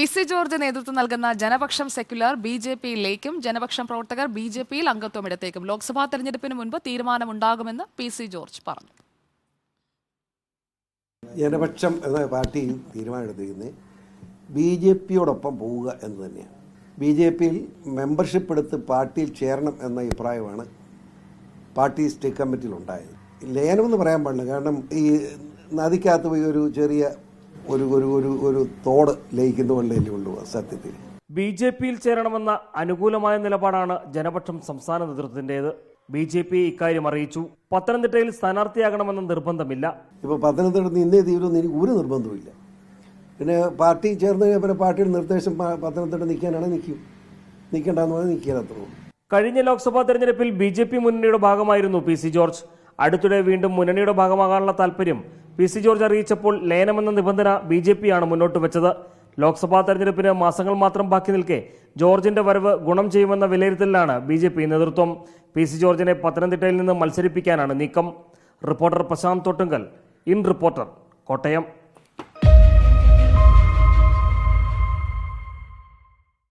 P C George നേതൃത്വം നൽകുന്ന Janapaksham secular B J പിയിലേക്കും ജനപക്ഷം പ്രവർത്തകർ ബി ജെ പിയിൽ അംഗത്വം എടുത്തേക്കും. ലോക്സഭാ തെരഞ്ഞെടുപ്പിന് മുൻപ് തീരുമാനമുണ്ടാകുമെന്ന് പി സി ജോർജ് പറഞ്ഞു. ജനപക്ഷം എന്ന പാർട്ടി തീരുമാനമെടുത്തിരിക്കുന്നത് ബി ജെ പിയോടൊപ്പം പോവുക എന്ന് തന്നെയാണ്. ബി ജെ പിയിൽ മെമ്പർഷിപ്പ് എടുത്ത് പാർട്ടിയിൽ ചേരണം എന്ന അഭിപ്രായമാണ് പാർട്ടി സ്റ്റേറ്റ് കമ്മിറ്റിയിൽ ഉണ്ടായത് ലയനമെന്ന് പറയാൻ പാടില്ല. കാരണം ഈ നദിക്കകത്ത് പോയി ഒരു ചെറിയ ഒരു ഒരു ഒരു ഒരു തോട് ലയിക്കുന്ന പോലെ കൊണ്ടുപോകാം സത്യത്തിൽ. ബി ജെ പിയിൽ ചേരണമെന്ന അനുകൂലമായ നിലപാടാണ് ജനപക്ഷം സംസ്ഥാന നേതൃത്വത്തിന്റെത്. ബി ജെ പി ഇക്കാര്യം അറിയിച്ചു. പത്തനംതിട്ടയിൽ സ്ഥാനാർത്ഥിയാകണമെന്ന നിർബന്ധമില്ല. ഇപ്പോൾ പത്തനംതിട്ട നിന്നേ തീരുമെന്ന് എനിക്ക് ഒരു നിർബന്ധമില്ല പിന്നെ പാർട്ടി ചേർന്ന് പിന്നെ പാർട്ടിയുടെ നിർദ്ദേശം പത്തനംതിട്ട നിൽക്കാനാണ് നിൽക്കും. നിൽക്കേണ്ടെന്ന് പറഞ്ഞാൽ നിൽക്കാൻ അത്രേ കഴിഞ്ഞ ലോക്സഭാ തെരഞ്ഞെടുപ്പിൽ ബി ജെ പി മുന്നണിയുടെ ഭാഗമായിരുന്നു പി സി ജോർജ്. അടുത്തിടെ വീണ്ടും മുന്നണിയുടെ ഭാഗമാകാനുള്ള താൽപര്യം പി സി ജോർജ് അറിയിച്ചപ്പോൾ ലയനമെന്ന നിബന്ധന ബി ജെ പിയാണ് മുന്നോട്ട് വെച്ചത്. ലോക്സഭാ തെരഞ്ഞെടുപ്പിന് മാസങ്ങൾ മാത്രം ബാക്കി നിൽക്കെ ജോർജിന്റെ വരവ് ഗുണം ചെയ്യുമെന്ന വിലയിരുത്തലിലാണ് ബി ജെ പി നേതൃത്വം. പി സി ജോർജിനെ പത്തനംതിട്ടയിൽ നിന്ന് മത്സരിപ്പിക്കാനാണ് നീക്കം. Reporter Prashanth Thottungal in Reporter Kottayam.